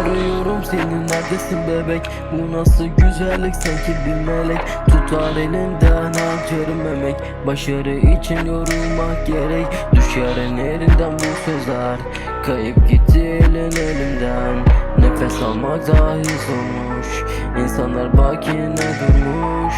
Arıyorum senin neredesin bebek. Bu nasıl güzellik? Sanki bir melek. Tutar elinden harcarım emek Başarı için yorulmak gerek. Düşer elinden bu sözler Kayıp gidiyor Nefes almak dahi zormuş İnsanlar bak yine durmuş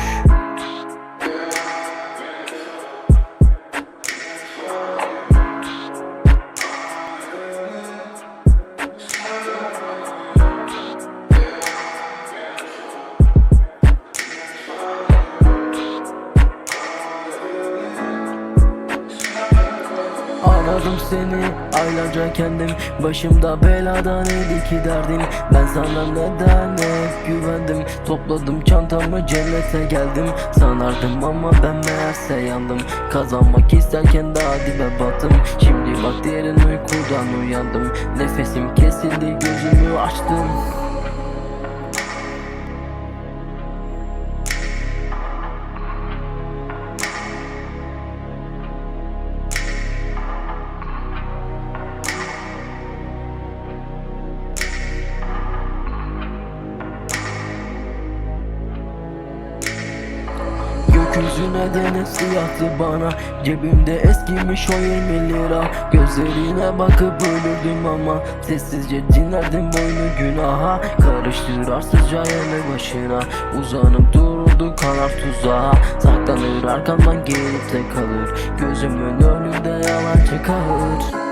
Aradım seni aylarca kendim. Başımda beladan neydi ki derdin? Ben sana neden hep güvendim? Topladım çantamı cennete geldim. Sanardım ama ben meğerse yandım. Kazanmak isterken daha dibe battım Şimdi bak derin uykudan uyandım. Nefesim kesildi gözümü açtım Gökyüzüne de siyahtı bana. Cebimde eskimiş o 20 lira. Gözlerine bakıp ölürdüm ama Sessizce dinlerdim boynu günaha. Karıştır arsızca yanı başına. Uzanıp dururdu kanar tuzağa. Saklanır arkamdan gelip de kalır. Gözümün önünde yalancı kahır